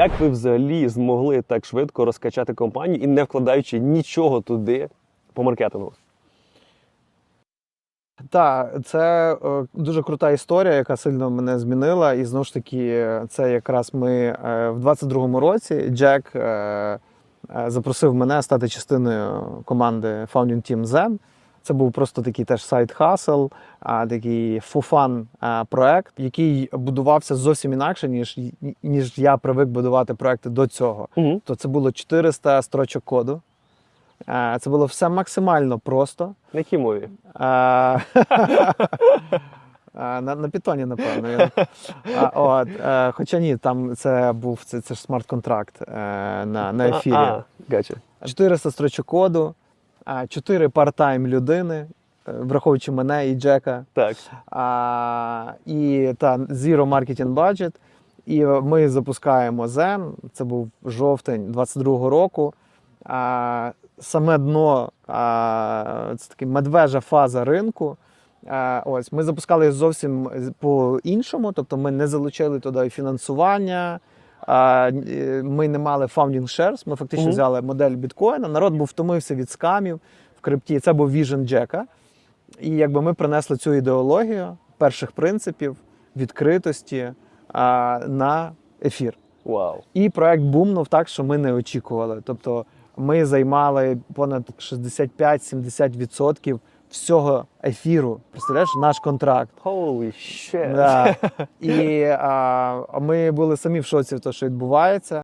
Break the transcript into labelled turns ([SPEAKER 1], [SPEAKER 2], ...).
[SPEAKER 1] Як ви взагалі змогли так швидко розкачати компанію і не вкладаючи нічого туди по маркетингу?
[SPEAKER 2] Так, це е, дуже крута історія, яка сильно мене змінила. І знову ж таки, це якраз ми е, в 22-му році Джек е, е, запросив мене стати частиною команди Founding Team Zen. Це був просто такий теж сайт хасл, такий фуфан проект, який будувався зовсім інакше, ніж, ніж я привик будувати проекти до цього.
[SPEAKER 1] Угу.
[SPEAKER 2] То це було 400 строчок коду. Це було все максимально просто.
[SPEAKER 1] На якій мові?
[SPEAKER 2] На, на питоні, напевно. А, от, е, хоча ні, там це був це, це ж смарт-контракт е, на, на ефірі.
[SPEAKER 1] А, а, гача.
[SPEAKER 2] 400 строчок коду, 4 парт-тайм людини, е, враховуючи мене і Джека,
[SPEAKER 1] Так.
[SPEAKER 2] а, і та Zero Marketing Budget. І ми запускаємо Zen. Це був жовтень 22-го року. А, саме дно а, це таки медвежа фаза ринку. А, ось ми запускали зовсім по-іншому, тобто ми не залучили туди фінансування. Е, ми не мали founding shares, Ми фактично взяли модель біткоїна. Народ був втомився від скамів в крипті. Це був Vision Джека. І якби ми принесли цю ідеологію перших принципів відкритості а, на ефір.
[SPEAKER 1] Вау.
[SPEAKER 2] І проект бумнув так, що ми не очікували. Тобто ми займали понад 65-70% всього ефіру. Представляєш, наш контракт.
[SPEAKER 1] Holy shit.
[SPEAKER 2] Да. І а, ми були самі в шоці, в те, що відбувається.